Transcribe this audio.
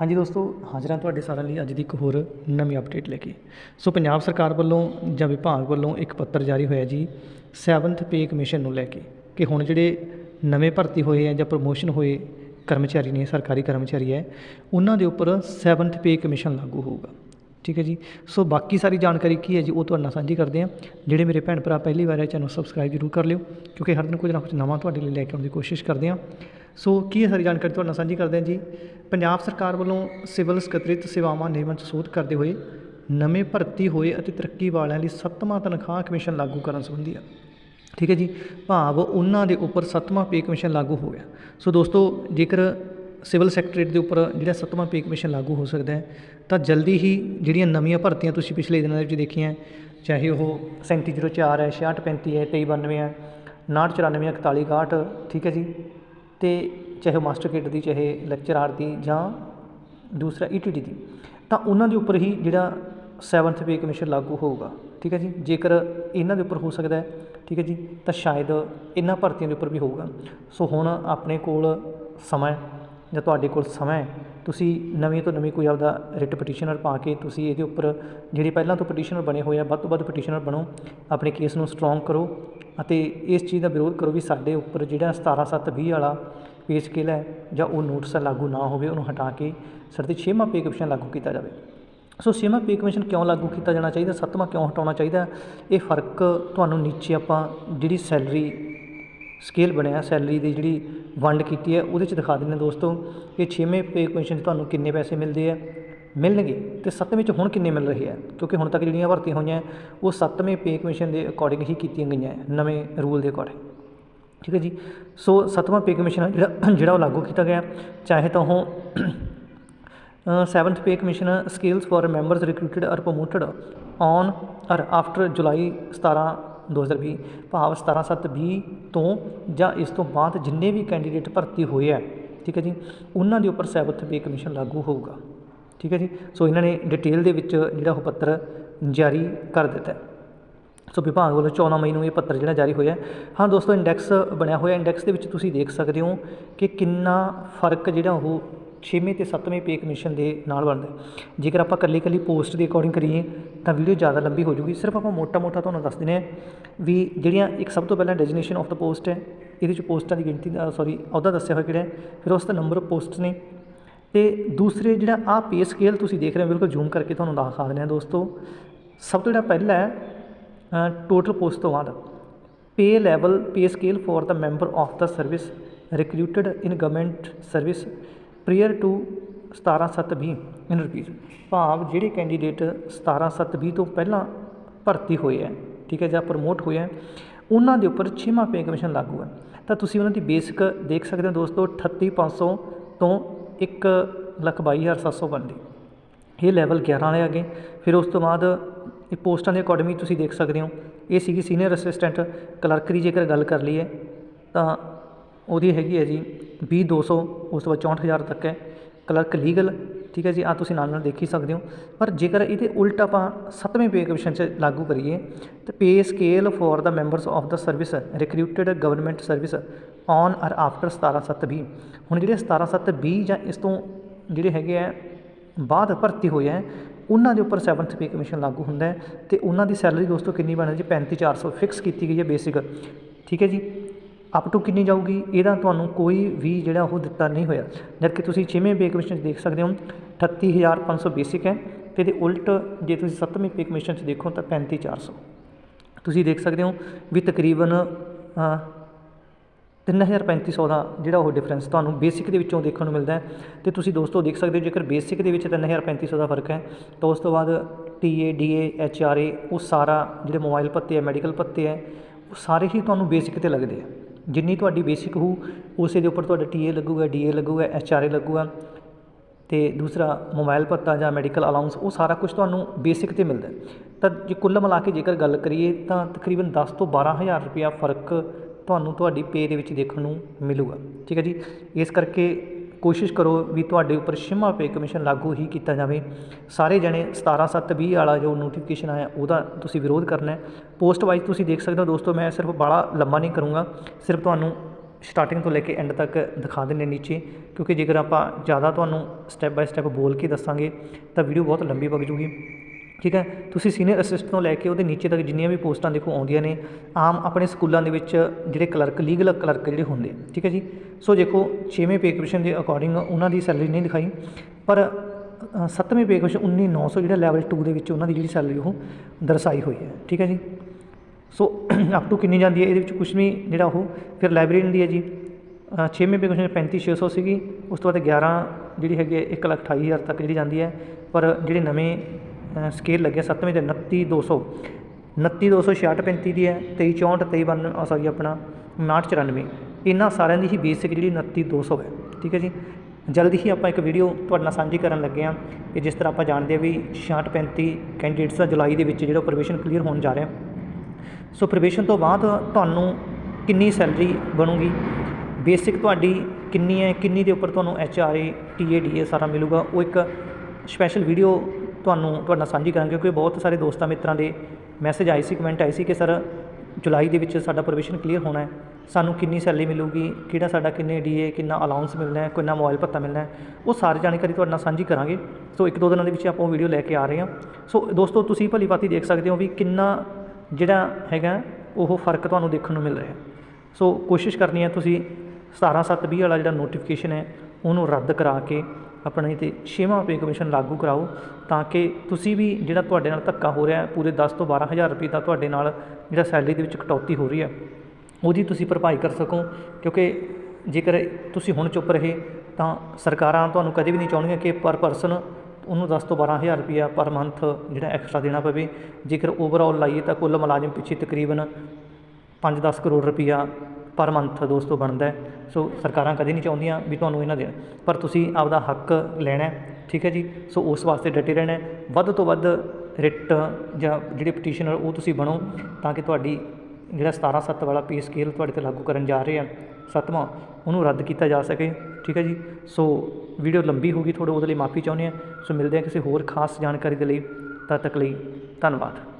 ਹਾਂਜੀ ਦੋਸਤੋ, ਹਾਜ਼ਰ ਹਾਂ ਤੁਹਾਡੇ ਸਾਰਿਆਂ ਲਈ ਅੱਜ ਦੀ ਇੱਕ ਹੋਰ ਨਵੀਂ ਅਪਡੇਟ ਲੈ ਕੇ। ਸੋ ਪੰਜਾਬ ਸਰਕਾਰ ਵੱਲੋਂ ਜਾਂ ਵਿਭਾਗ ਵੱਲੋਂ ਇੱਕ ਪੱਤਰ ਜਾਰੀ ਹੋਇਆ ਜੀ 7th ਪੇ ਕਮਿਸ਼ਨ ਨੂੰ ਲੈ ਕੇ, ਕਿ ਹੁਣ ਜਿਹੜੇ ਨਵੇਂ ਭਰਤੀ ਹੋਏ ਆ ਜਾਂ ਪ੍ਰਮੋਸ਼ਨ ਹੋਏ ਕਰਮਚਾਰੀ ਨੇ, ਸਰਕਾਰੀ ਕਰਮਚਾਰੀ ਹੈ, ਉਹਨਾਂ ਦੇ ਉੱਪਰ 7th ਪੇ ਕਮਿਸ਼ਨ ਲਾਗੂ ਹੋਊਗਾ। ਠੀਕ ਹੈ ਜੀ? ਸੋ ਬਾਕੀ ਸਾਰੀ ਜਾਣਕਾਰੀ ਕੀ ਹੈ ਜੀ, ਉਹ ਤੁਹਾਡੇ ਨਾਲ ਸਾਂਝੀ ਕਰਦੇ ਹਾਂ। ਜਿਹੜੇ ਮੇਰੇ ਭੈਣ ਭਰਾ ਪਹਿਲੀ ਵਾਰ ਹੈ, ਚੈਨਲ ਸਬਸਕ੍ਰਾਈਬ ਜ਼ਰੂਰ ਕਰ ਲਿਓ, ਕਿਉਂਕਿ ਹਰ ਦਿਨ ਕੁਝ ਨਾ ਕੁਝ ਨਵਾਂ ਤੁਹਾਡੇ ਲਈ ਲੈ ਕੇ ਆਉਣ ਦੀ ਕੋਸ਼ਿਸ਼ ਕਰਦੇ ਹਾਂ। ਸੋ ਕੀ ਇਹ ਸਾਰੀ ਜਾਣਕਾਰੀ ਤੁਹਾਡੇ ਨਾਲ ਸਾਂਝੀ ਕਰਦੇ ਹਾਂ ਜੀ। ਪੰਜਾਬ ਸਰਕਾਰ ਵੱਲੋਂ ਸਿਵਲ ਸਕੱਤਰੇਤ ਸੇਵਾਵਾਂ ਨਿਯਮਾਂ 'ਚ ਸੋਧ ਕਰਦੇ ਹੋਏ ਨਵੇਂ ਭਰਤੀ ਹੋਏ ਅਤੇ ਤਰੱਕੀ ਵਾਲਿਆਂ ਲਈ ਸੱਤਵਾਂ ਤਨਖਾਹ ਕਮਿਸ਼ਨ ਲਾਗੂ ਕਰਨ ਸੰਬੰਧੀ ਆ। ਠੀਕ ਹੈ ਜੀ। ਭਾਵ ਉਹਨਾਂ ਦੇ ਉੱਪਰ ਸੱਤਵਾਂ ਪੇ ਕਮਿਸ਼ਨ ਲਾਗੂ ਹੋ ਗਿਆ। ਸੋ ਦੋਸਤੋ, ਜੇਕਰ ਸਿਵਲ ਸੈਕਟਰੀਏਟ ਦੇ ਉੱਪਰ ਜਿਹੜਾ ਸੱਤਵਾਂ ਪੇ ਕਮਿਸ਼ਨ ਲਾਗੂ ਹੋ ਸਕਦਾ ਹੈ, ਤਾਂ ਜਲਦੀ ਹੀ ਜਿਹੜੀਆਂ ਨਵੀਆਂ ਭਰਤੀਆਂ ਤੁਸੀਂ ਪਿਛਲੇ ਦਿਨਾਂ ਦੇ ਵਿੱਚ ਦੇਖੀਆਂ, ਚਾਹੇ ਉਹ 3704 ਹੈ 6635 ਹੈ 2392 ਹੈ 5994 4161 ਠੀਕ ਹੈ ਜੀ। ਅਤੇ ਚਾਹੇ ਮਾਸਟਰ ਕਿਡ ਦੀ, ਚਾਹੇ ਲੈਕਚਰਾਰ ਦੀ ਜਾਂ ਦੂਸਰਾ ਈ ਟੀ ਟੀ ਦੀ, ਤਾਂ ਉਹਨਾਂ ਦੇ ਉੱਪਰ ਹੀ ਜਿਹੜਾ ਸੈਵਨਥ ਪੇ ਕਮਿਸ਼ਨ ਲਾਗੂ ਹੋਊਗਾ, ਠੀਕ ਹੈ ਜੀ? ਜੇਕਰ ਇਹਨਾਂ ਦੇ ਉੱਪਰ ਹੋ ਸਕਦਾ ਹੈ, ਠੀਕ ਹੈ ਜੀ, ਤਾਂ ਸ਼ਾਇਦ ਇਹਨਾਂ ਭਰਤੀਆਂ ਦੇ ਉੱਪਰ ਵੀ ਹੋਊਗਾ। ਸੋ ਹੁਣ ਆਪਣੇ ਕੋਲ ਸਮਾਂ ਜਾਂ ਤੁਹਾਡੇ ਕੋਲ ਸਮਾਂ ਤੁਸੀਂ ਨਵੀਂ ਤੋਂ ਨਵੀਂ ਕੋਈ ਆਪਦਾ ਰਿਟ ਪਟੀਸ਼ਨਰ ਪਾ ਕੇ ਤੁਸੀਂ ਇਹਦੇ ਉੱਪਰ ਜਿਹੜੇ ਪਹਿਲਾਂ ਤੋਂ ਪਟੀਸ਼ਨਰ ਬਣੇ ਹੋਏ ਆ, ਵੱਧ ਤੋਂ ਵੱਧ ਪਟੀਸ਼ਨਰ ਬਣੋ, ਆਪਣੇ ਕੇਸ ਨੂੰ ਸਟਰੋਂਗ ਕਰੋ ਅਤੇ ਇਸ ਚੀਜ਼ ਦਾ ਵਿਰੋਧ ਕਰੋ ਵੀ ਸਾਡੇ ਉੱਪਰ ਜਿਹੜਾ 17720 ਵਾਲਾ ਪੇ ਸਕੇਲ ਹੈ ਜਾਂ ਉਹ ਨੋਟਿਸ ਲਾਗੂ ਨਾ ਹੋਵੇ, ਉਹਨੂੰ ਹਟਾ ਕੇ ਸਾਡੇ 'ਤੇ ਛੇਵਾਂ ਪੇ ਕਮਿਸ਼ਨ ਲਾਗੂ ਕੀਤਾ ਜਾਵੇ। ਸੋ ਛੇਵਾਂ ਪੇ ਕਮਿਸ਼ਨ ਕਿਉਂ ਲਾਗੂ ਕੀਤਾ ਜਾਣਾ ਚਾਹੀਦਾ, ਸੱਤਵਾਂ ਕਿਉਂ ਹਟਾਉਣਾ ਚਾਹੀਦਾ, ਇਹ ਫ਼ਰਕ ਤੁਹਾਨੂੰ ਨੀਚੇ ਆਪਾਂ ਜਿਹੜੀ ਸੈਲਰੀ ਸਕੇਲ ਬਣਿਆ ਸੈਲਰੀ ਦੀ ਜਿਹੜੀ ਵੰਡ ਕੀਤੀ ਹੈ ਉਹਦੇ 'ਚ ਦਿਖਾ ਦਿੰਦੇ ਦੋਸਤੋ ਕਿ ਛੇਵੇਂ ਪੇ ਕਮਿਸ਼ਨ 'ਚ ਤੁਹਾਨੂੰ ਕਿੰਨੇ ਪੈਸੇ ਮਿਲਦੇ ਆ। ਮਿਲਣਗੇ ਤੇ ਸੱਤਵੇਂ 'ਚ ਹੁਣ ਕਿੰਨੇ ਮਿਲ ਰਹੇ ਆ? ਕਿਉਂਕਿ ਹੁਣ ਤੱਕ ਜਿਹੜੀਆਂ ਭਰਤੀਆਂ ਹੋਈਆਂ ਉਹ ਸੱਤਵੇਂ ਪੇ ਕਮਿਸ਼ਨ ਦੇ ਅਕੋਰਡਿੰਗ ਹੀ ਕੀਤੀਆਂ ਗਈਆਂ ਹੈ, ਨਵੇਂ ਰੂਲ ਦੇ ਅਕੋਰਡਿੰਗ ਠੀਕ ਹੈ ਜੀ? ਸੋ ਸੱਤਵਾਂ ਪੇ ਕਮਿਸ਼ਨ ਜਿਹੜਾ ਜਿਹੜਾ ਉਹ ਲਾਗੂ ਕੀਤਾ ਗਿਆ। ਚਾਹੇ ਤਾਂ ਉਹ seventh pay commission scales for members recruited or promoted on or after July 17 2020 ਭਾਵ 17/7/20 ਤੋਂ ਜਾਂ ਇਸ ਤੋਂ ਬਾਅਦ ਜਿੰਨੇ ਵੀ ਕੈਂਡੀਡੇਟ ਭਰਤੀ ਹੋਏ ਆ, ਠੀਕ ਹੈ ਜੀ, ਉਹਨਾਂ ਦੇ ਉੱਪਰ ਸੈਵਨਥ ਪੇ ਕਮਿਸ਼ਨ ਲਾਗੂ ਹੋਊਗਾ, ਠੀਕ ਹੈ ਜੀ, ਸੋ ਇਹਨਾਂ ਨੇ ਡਿਟੇਲ ਦੇ ਵਿੱਚ ਜਿਹੜਾ ਉਹ ਪੱਤਰ ਜਾਰੀ ਕਰ ਦਿੱਤਾ ਸੋ ਵਿਭਾਗ ਵੱਲੋਂ 14 ਮਈ ਨੂੰ ਇਹ ਪੱਤਰ ਜਿਹੜਾ ਜਾਰੀ ਹੋਇਆ ਹਾਂ। ਦੋਸਤੋ ਇੰਡੈਕਸ ਬਣਿਆ ਹੋਇਆ ਇੰਡੈਕਸ ਦੇ ਵਿੱਚ ਤੁਸੀਂ ਦੇਖ ਸਕਦੇ ਹੋ ਕਿ ਕਿੰਨਾ ਫ਼ਰਕ ਜਿਹੜਾ ਉਹ ਛੇਵੇਂ ਤੇ ਸੱਤਵੇਂ ਪੇ ਕਮਿਸ਼ਨ ਦੇ ਨਾਲ ਬਣਦਾ ਜੇਕਰ ਆਪਾਂ ਇਕੱਲੀ ਇਕੱਲੀ ਪੋਸਟ ਦੇ ਅਕੋਰਡਿੰਗ ਕਰੀਏ, ਤਾਂ ਵੀਡੀਓ ਜ਼ਿਆਦਾ ਲੰਬੀ ਹੋ ਜੂਗੀ। ਸਿਰਫ ਆਪਾਂ ਮੋਟਾ ਮੋਟਾ ਤੁਹਾਨੂੰ ਦੱਸ ਦਿੰਦੇ ਹਾਂ ਵੀ ਜਿਹੜੀਆਂ ਇੱਕ ਸਭ ਤੋਂ ਪਹਿਲਾਂ ਡੈਜੀਨੇਸ਼ਨ ਆਫ ਦਾ ਪੋਸਟ ਹੈ, ਇਹਦੇ ਚ ਪੋਸਟਾਂ ਦੀ ਗਿਣਤੀ ਦਾ ਸੌਰੀ ਅਹੁਦਾ ਦੱਸਿਆ ਹੋਇਆ ਕਿਹੜਾ ਫਿਰ ਉਸ ਦਾ ਨੰਬਰ ਆਫ ਪੋਸਟ ਨੇ। ਤੇ ਦੂਸਰੇ ਜਿਹੜਾ ਆ ਪੇ ਸਕੇਲ ਤੁਸੀਂ ਦੇਖ ਰਹੇ ਹੋ, ਬਿਲਕੁਲ ਜ਼ੂਮ ਕਰਕੇ ਤੁਹਾਨੂੰ ਦਿਖਾ ਦਿੰਦੇ ਹਾਂ ਦੋਸਤੋ। ਸਭ ਤੋਂ ਜਿਹੜਾ ਪਹਿਲਾ ਹੈ ਟੋਟਲ ਪੋਸਟ ਤੋਂ ਬਾਅਦ। Pay level pay scale for the member of the service recruited in government service prior to 17720 in rupees ਭਾਵ ਜਿਹੜੇ ਕੈਂਡੀਡੇਟ 17720 ਤੋਂ ਪਹਿਲਾਂ ਭਰਤੀ ਹੋਏ ਹੈ, ਠੀਕ ਹੈ, ਜਾਂ ਪ੍ਰਮੋਟ ਹੋਏ ਹੈ, ਉਹਨਾਂ ਦੇ ਉੱਪਰ ਛੇਵਾਂ ਪੇ ਕਮਿਸ਼ਨ ਲਾਗੂ ਹੈ। ਤਾਂ ਤੁਸੀਂ ਉਹਨਾਂ ਦੀ ਬੇਸਿਕ ਦੇਖ ਸਕਦੇ ਹੋ ਦੋਸਤੋ 38500 ਤੋਂ 1 ਲੱਖ 22700 ਬਣਦੀ। ਇਹ ਲੈਵਲ 11 ਵਾਲੇ ਆ ਗਏ। ਫਿਰ ਉਸ ਤੋਂ ਬਾਅਦ ਇਹ ਪੋਸਟਾਂ ਦੇ ਅਕੋਰਡਿੰਗ ਤੁਸੀਂ ਦੇਖ ਸਕਦੇ ਹੋ। ਇਹ ਸੀਗੀ ਸੀਨੀਅਰ ਅਸਿਸਟੈਂਟ ਕਲਰਕ ਦੀ ਜੇਕਰ ਗੱਲ ਕਰ ਲਈਏ, ਤਾਂ ਉਹਦੀ ਹੈਗੀ ਹੈ ਜੀ ਵੀਹ ਦੋ ਸੌ, ਉਸ ਤੋਂ ਬਾਅਦ ਚੌਂਹਠ ਹਜ਼ਾਰ ਤੱਕ ਹੈ। ਕਲਰਕ ਲੀਗਲ, ਠੀਕ ਹੈ ਜੀ, ਆਹ ਤੁਸੀਂ ਨਾਲ ਨਾਲ ਦੇਖ ਹੀ ਸਕਦੇ ਹੋ। ਪਰ ਜੇਕਰ ਇਹਦੇ ਉਲਟ ਆਪਾਂ ਸੱਤਵੇਂ ਪੇ ਕਮਿਸ਼ਨ 'ਚ ਲਾਗੂ ਕਰੀਏ, ਤਾਂ pay scale for the members of the service recruited government service on or after 17720 ਹੁਣ ਜਿਹੜੇ 17720 ਜਾਂ ਇਸ ਤੋਂ ਜਿਹੜੇ ਹੈਗੇ ਆ ਬਾਅਦ ਭਰਤੀ ਹੋਏ ਹੈ, ਉਹਨਾਂ ਦੇ ਉੱਪਰ 7th ਪੇ ਕਮਿਸ਼ਨ ਲਾਗੂ ਹੁੰਦਾ ਹੈ ਤੇ ਉਹਨਾਂ ਦੀ ਸੈਲਰੀ ਦੋਸਤੋ ਕਿੰਨੀ ਬਣਦੀ ਜੀ? 35400 ਫਿਕਸ ਕੀਤੀ ਗਈ ਹੈ ਬੇਸਿਕ ਠੀਕ ਹੈ ਜੀ? ਅਪ ਟੂ ਕਿੰਨੀ ਜਾਊਗੀ ਇਹਦਾ ਤੁਹਾਨੂੰ ਕੋਈ ਵੀ ਜਿਹੜਾ ਉਹ ਦਿੱਤਾ ਨਹੀਂ ਹੋਇਆ। ਜਦਕਿ ਤੁਸੀਂ ਛੇਵੇਂ ਪੇ ਕਮਿਸ਼ਨ 'ਚ ਦੇਖ ਸਕਦੇ ਹੋ 38500 ਬੇਸਿਕ ਹੈ ਤੇ ਇਹਦੇ ਉਲਟ ਜੇ ਤੁਸੀਂ ਸੱਤਵੇਂ ਪੇ ਕਮਿਸ਼ਨ 'ਚ ਦੇਖੋ ਤਾਂ 35400 ਤੁਸੀਂ ਦੇਖ ਸਕਦੇ ਹੋ ਵੀ ਤਕਰੀਬਨ ਅ, 3350 ਦਾ ਜਿਹੜਾ ਉਹ ਡਿਫਰੈਂਸ ਤੁਹਾਨੂੰ ਬੇਸਿਕ ਦੇ ਵਿੱਚੋਂ ਦੇਖਣ ਨੂੰ ਮਿਲਦਾ ਹੈ। ਤੇ ਤੁਸੀਂ ਦੋਸਤੋ ਦੇਖ ਸਕਦੇ ਹੋ ਜੇਕਰ ਬੇਸਿਕ ਦੇ ਵਿੱਚ 3350 ਦਾ ਫ਼ਰਕ ਹੈ ਤਾਂ ਉਸ ਤੋਂ ਬਾਅਦ ਟੀਏ ਡੀਏ ਐਚਆਰਏ ਉਹ ਸਾਰਾ ਜਿਹੜੇ ਮੋਬਾਈਲ ਭੱਤੇ ਹੈ ਮੈਡੀਕਲ ਭੱਤੇ ਹੈ ਉਹ ਸਾਰੇ ਹੀ ਤੁਹਾਨੂੰ ਬੇਸਿਕ ਤੇ ਲੱਗਦੇ ਆ ਜਿੰਨੀ ਤੁਹਾਡੀ ਬੇਸਿਕ ਹੋਊ, ਉਸੇ ਦੇ ਉੱਪਰ ਤੁਹਾਡਾ ਟੀ ਏ ਲੱਗੂਗਾ ਡੀ ਏ ਲੱਗੂਗਾ ਐੱਚ ਆਰ ਏ ਲੱਗੂਗਾ ਅਤੇ ਦੂਸਰਾ ਮੋਬਾਈਲ ਭੱਤਾ ਜਾਂ ਮੈਡੀਕਲ ਅਲਾਉਂਸ ਉਹ ਸਾਰਾ ਕੁਝ ਤੁਹਾਨੂੰ ਬੇਸਿਕ ਤੇ ਮਿਲਦਾ ਤਾਂ ਜੇ ਕੁੱਲ ਮਿਲਾ ਕੇ ਜੇਕਰ ਗੱਲ ਕਰੀਏ, ਤਾਂ ਤਕਰੀਬਨ 10 ਤੋਂ 12000 ਰੁਪਇਆ ਫ਼ਰਕ ਤੁਹਾਨੂੰ ਤੁਹਾਡੀ ਪੇ ਦੇ ਵਿੱਚ ਦੇਖਣ ਨੂੰ ਮਿਲੂਗਾ। ਠੀਕ ਹੈ ਜੀ? ਇਸ ਕਰਕੇ ਕੋਸ਼ਿਸ਼ ਕਰੋ ਵੀ ਤੁਹਾਡੇ ਉੱਪਰ ਛੇਵਾਂ ਪੇ ਕਮਿਸ਼ਨ ਲਾਗੂ ਹੀ ਕੀਤਾ ਜਾਵੇ। ਸਾਰੇ ਜਣੇ 17720 ਵਾਲਾ ਜੋ ਨੋਟੀਫਿਕੇਸ਼ਨ ਆਇਆ, ਉਹਦਾ ਤੁਸੀਂ ਵਿਰੋਧ ਕਰਨਾ ਪੋਸਟ ਵਾਈਜ਼ ਤੁਸੀਂ ਦੇਖ ਸਕਦੇ ਹੋ ਦੋਸਤੋ, ਮੈਂ ਸਿਰਫ ਬਾਲਾ ਲੰਮਾ ਨਹੀਂ ਕਰੂੰਗਾ। ਸਿਰਫ ਤੁਹਾਨੂੰ ਸਟਾਰਟਿੰਗ ਤੋਂ ਲੈ ਕੇ ਐਂਡ ਤੱਕ ਦਿਖਾ ਦਿੰਦੇ ਨੀਚੇ, ਕਿਉਂਕਿ ਜੇਕਰ ਆਪਾਂ ਜ਼ਿਆਦਾ ਤੁਹਾਨੂੰ ਸਟੈਪ ਬਾਏ ਸਟੈਪ ਬੋਲ ਕੇ ਦੱਸਾਂਗੇ, ਤਾਂ ਵੀਡੀਓ ਬਹੁਤ ਲੰਬੀ ਵਗ ਜੂਗੀ। ਠੀਕ ਹੈ? ਤੁਸੀਂ ਸੀਨੀਅਰ ਅਸਿਸਟੈਂਟ ਤੋਂ ਲੈ ਕੇ ਉਹਦੇ ਨੀਚੇ ਤੱਕ ਜਿੰਨੀਆਂ ਵੀ ਪੋਸਟਾਂ ਦੇਖੋ ਆਉਂਦੀਆਂ ਨੇ ਆਮ ਆਪਣੇ ਸਕੂਲਾਂ ਦੇ ਵਿੱਚ ਜਿਹੜੇ ਕਲਰਕ ਲੀਗਲ ਕਲਰਕ ਜਿਹੜੇ ਹੁੰਦੇ ਠੀਕ ਹੈ ਜੀ? ਸੋ ਦੇਖੋ 6ਵੇਂ ਪੇ ਕਮਿਸ਼ਨ ਦੇ ਅਕੋਰਡਿੰਗ ਉਹਨਾਂ ਦੀ ਸੈਲਰੀ ਨਹੀਂ ਦਿਖਾਈ ਪਰ ਅ, ਸੱਤਵੇਂ ਪੇ ਕਮਿਸ਼ਨ 19900 ਜਿਹੜਾ ਲੈਵਲ 2 ਦੇ ਵਿੱਚ ਉਹਨਾਂ ਦੀ ਜਿਹੜੀ ਸੈਲਰੀ ਉਹ ਦਰਸਾਈ ਹੋਈ ਹੈ ਠੀਕ ਹੈ ਜੀ? ਸੋ ਅਪ ਟੂ ਕਿੰਨੀ ਜਾਂਦੀ ਹੈ? ਇਹਦੇ ਵਿੱਚ ਕੁਝ ਵੀ ਜਿਹੜਾ ਉਹ ਫਿਰ ਲਾਇਬ੍ਰੇਰੀ ਦੀ ਹੈ ਜੀ। ਅ, ਛੇਵੇਂ ਪੇ ਕਮਿਸ਼ਨ 35600 ਸੀਗੀ ਉਸ ਤੋਂ ਬਾਅਦ 11 ਜਿਹੜੀ ਹੈਗੀ ਹੈ 128000 ਤੱਕ ਜਿਹੜੀ ਜਾਂਦੀ ਹੈ ਪਰ ਜਿਹੜੇ ਨਵੇਂ ਸਕੇਲ ਲੱਗਿਆ ਸੱਤਵੇਂ ਤੇ 29200 29266 ਦੀ ਹੈ 2364 2392 ਸੌਰੀ ਆਪਣਾ 5994 ਇਹਨਾਂ ਸਾਰਿਆਂ ਦੀ ਹੀ ਬੇਸਿਕ ਜਿਹੜੀ 29200 ਹੈ, ਠੀਕ ਹੈ ਜੀ? ਜਲਦੀ ਹੀ ਆਪਾਂ ਇੱਕ ਵੀਡੀਓ ਤੁਹਾਡੇ ਨਾਲ ਸਾਂਝੀ ਕਰਨ ਲੱਗੇ ਹਾਂ ਕਿ ਜਿਸ ਤਰ੍ਹਾਂ ਆਪਾਂ ਜਾਣਦੇ ਹਾਂ ਵੀ 66 35 ਕੈਂਡੀਡੇਟਸ ਦਾ ਜੁਲਾਈ ਦੇ ਵਿੱਚ ਜਿਹੜਾ ਪ੍ਰੋਵੀਸ਼ਨ ਕਲੀਅਰ ਹੋਣ ਜਾ ਰਿਹਾ। ਸੋ ਪ੍ਰੋਬੇਸ਼ਨ ਤੋਂ ਬਾਅਦ ਤੁਹਾਨੂੰ ਕਿੰਨੀ ਸੈਲਰੀ ਬਣੂਗੀ? ਬੇਸਿਕ ਤੁਹਾਡੀ ਕਿੰਨੀ ਹੈ, ਕਿੰਨੀ ਦੇ ਉੱਪਰ ਤੁਹਾਨੂੰ H R A T A D A ਸਾਰਾ ਮਿਲੂਗਾ। ਉਹ ਇੱਕ ਸਪੈਸ਼ਲ ਵੀਡੀਓ ਤੁਹਾਨੂੰ ਤੁਹਾਡੇ ਨਾਲ ਸਾਂਝੀ ਕਰਾਂਗੇ, ਕਿਉਂਕਿ ਬਹੁਤ ਸਾਰੇ ਦੋਸਤਾਂ ਮਿੱਤਰਾਂ ਦੇ ਮੈਸੇਜ ਆਏ ਸੀ ਕਮੈਂਟ ਆਏ ਸੀ ਕਿ, ਸਰ, ਜੁਲਾਈ ਦੇ ਵਿੱਚ ਸਾਡਾ ਪ੍ਰੋਬੇਸ਼ਨ ਕਲੀਅਰ ਹੋਣਾ ਹੈ। ਸਾਨੂੰ ਕਿੰਨੀ ਸੈਲਰੀ ਮਿਲੂਗੀ? ਕਿਹੜਾ ਸਾਡਾ, ਕਿੰਨੇ ਡੀ ਏ ਕਿੰਨਾ ਅਲਾਉਂਸ ਮਿਲਣਾ ਹੈ? ਕਿੰਨਾ ਮੋਬਾਈਲ ਭੱਤਾ ਮਿਲਣਾ ਹੈ? ਉਹ ਸਾਰੀ ਜਾਣਕਾਰੀ ਤੁਹਾਡੇ ਨਾਲ ਸਾਂਝੀ ਕਰਾਂਗੇ। ਸੋ ਇੱਕ ਦੋ ਦਿਨਾਂ ਦੇ ਵਿੱਚ ਆਪਾਂ ਉਹ ਵੀਡੀਓ ਲੈ ਕੇ ਆ ਰਹੇ ਹਾਂ। ਸੋ ਦੋਸਤੋ, ਤੁਸੀਂ ਭਲੀ ਭਾਤੀ ਦੇਖ ਸਕਦੇ ਹੋ ਵੀ ਕਿੰਨਾ ਜਿਹੜਾ ਹੈਗਾ, ਉਹ ਫ਼ਰਕ ਤੁਹਾਨੂੰ ਦੇਖਣ ਨੂੰ ਮਿਲ ਰਿਹਾ ਸੋ ਕੋਸ਼ਿਸ਼ ਕਰਨੀ ਹੈ ਤੁਸੀਂ 17720 ਵਾਲਾ ਜਿਹੜਾ ਨੋਟੀਫਿਕੇਸ਼ਨ ਹੈ, ਉਹਨੂੰ ਰੱਦ ਕਰਾ ਕੇ ਆਪਣੇ ਤੇ ਛੇਵਾਂ ਪੇ ਕਮਿਸ਼ਨ ਲਾਗੂ ਕਰਾਓ ਤਾਂ ਕਿ ਤੁਸੀਂ ਵੀ ਜਿਹੜਾ ਤੁਹਾਡੇ ਨਾਲ ਧੱਕਾ ਹੋ ਰਿਹਾ ਪੂਰੇ 10 ਤੋਂ 12000 ਰੁਪਏ ਦਾ ਤੁਹਾਡੇ ਨਾਲ ਜਿਹੜਾ ਸੈਲਰੀ ਦੇ ਵਿੱਚ ਕਟੌਤੀ ਹੋ ਰਹੀ ਹੈ, ਉਹਦੀ ਤੁਸੀਂ ਭਰਪਾਈ ਕਰ ਸਕੋ, ਕਿਉਂਕਿ ਜੇਕਰ ਤੁਸੀਂ ਹੁਣ ਚੁੱਪ ਰਹੇ ਤਾਂ ਸਰਕਾਰਾਂ ਤੁਹਾਨੂੰ ਕਦੇ ਵੀ ਨਹੀਂ ਚਾਹੁੰਦੀਆਂ ਕਿ ਪਰ ਪਰਸਨ ਉਹਨੂੰ 10 ਤੋਂ 12000 ਰੁਪਇਆ ਪਰ ਮੰਥ ਜਿਹੜਾ ਐਕਸਟਰਾ ਦੇਣਾ ਪਵੇ। ਜੇਕਰ ਓਵਰਆਲ ਲਾਈਏ ਤਾਂ ਕੁੱਲ ਮੁਲਾਜ਼ਮ ਪਿੱਛੇ ਤਕਰੀਬਨ 5-10 ਕਰੋੜ ਰੁਪਇਆ ਪਰ ਮੰਥ ਦੋਸਤੋ ਬਣਦਾ ਸੋ ਸਰਕਾਰਾਂ ਕਦੇ ਨਹੀਂ ਚਾਹੁੰਦੀਆਂ ਵੀ ਤੁਹਾਨੂੰ ਇਹਨਾਂ ਦੇਣ ਪਰ ਤੁਸੀਂ ਆਪਦਾ ਹੱਕ ਲੈਣਾ ਠੀਕ ਹੈ ਜੀ? ਸੋ ਉਸ ਵਾਸਤੇ ਡਟੇ ਰਹਿਣਾ ਵੱਧ ਤੋਂ ਵੱਧ ਰਿਟ ਜਾਂ ਜਿਹੜੇ ਪਟੀਸ਼ਨਰ ਉਹ ਤੁਸੀਂ ਬਣੋ ਤਾਂ ਕਿ ਤੁਹਾਡੀ ਜਿਹੜਾ 17-7 ਵਾਲਾ ਪੇ ਸਕੇਲ ਤੁਹਾਡੇ ਤੇ ਲਾਗੂ ਕਰਨ ਜਾ ਰਹੇ ਆ, ਸੱਤਵਾਂ, ਉਹਨੂੰ ਰੱਦ ਕੀਤਾ ਜਾ ਸਕੇ, ਠੀਕ ਹੈ ਜੀ? ਸੋ ਵੀਡੀਓ ਲੰਬੀ ਹੋ ਗਈ, ਥੋੜ੍ਹਾ ਉਹਦੇ ਲਈ ਮਾਫੀ ਚਾਹੁੰਦੇ ਹਾਂ। ਸੋ ਮਿਲਦੇ ਹਾਂ ਕਿਸੇ ਹੋਰ ਖਾਸ ਜਾਣਕਾਰੀ ਦੇ ਲਈ। ਤਦ ਤੱਕ ਲਈ ਧੰਨਵਾਦ।